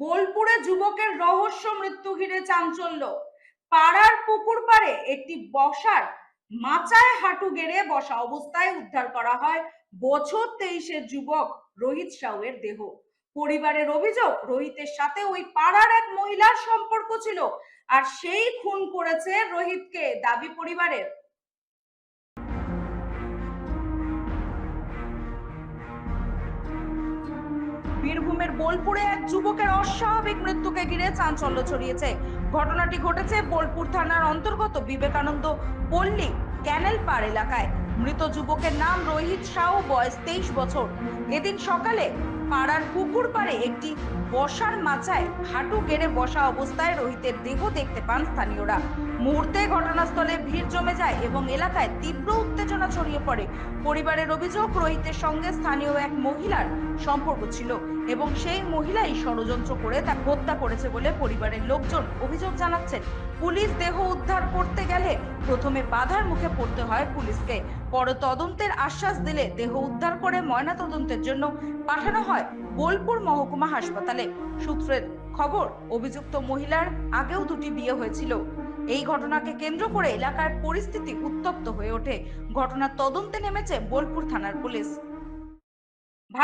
বোলপুরে যুবকের রহস্য মৃত্যু ঘিরে চাঞ্চল্য। পাড়ার পুকুর পাড়ে একটি বসার মাচায় হাঁটু গেড়ে বসা অবস্থায় উদ্ধার করা হয় বছর তেইশের যুবক রোহিত সাউয়ের দেহ। পরিবারের অভিযোগ, রোহিতের সাথে ওই পাড়ার এক মহিলার সম্পর্ক ছিল আর সেই খুন করেছে রোহিতকে। দাবি পরিবারের বীরভূমের বোলপুরে এক যুবকের অস্বাভাবিক মৃত্যুকে ঘিরে চাঞ্চল্য ছড়িয়েছে। ঘটনাটি ঘটেছে বোলপুর থানার অন্তর্গত বিবেকানন্দ পল্লী ক্যানেল পাড় এলাকায়। মৃত যুবকের নাম রোহিত সাউ বয়স তেইশ বছর। এদিন সকালে পাড়ার পুকুর পাড়ে একটি বসার মাচায় হাঁটু গেড়ে বসা অবস্থায় রোহিতের দেহ দেখতে পান স্থানীয়রা। মুহূর্তে ঘটনাস্থলে ভিড় জমে যায় এবং এলাকায় তীব্র উত্তেজনা ছড়িয়ে পড়ে। পরিবারের অভিযোগ, রোহিতের সঙ্গে স্থানীয় এক মহিলার সম্পর্ক ছিল এবং সেই মহিলাই ষড়যন্ত্র করে তা হত্যা করেছে বলে পরিবারের লোকজন অভিযোগ জানাচ্ছেন। পুলিশ দেহ উদ্ধার করতে গেলে প্রথমে বাধার মুখে পড়তে হয় পুলিশকে। পরে তদন্তের আশ্বাস দিলে দেহ উদ্ধার করে ময়না তদন্তের জন্য পাঠানো হয় বোলপুর মহকুমা হাসপাতালে। সূত্রের খবর, অভিযুক্ত মহিলার আগেও দুটি বিয়ে হয়েছিল। এই ঘটনাকে কেন্দ্র করে এলাকার পরিস্থিতি উত্তপ্ত হয়ে ওঠে। ঘটনার তদন্তে নেমেছে বোলপুর থানার পুলিশ।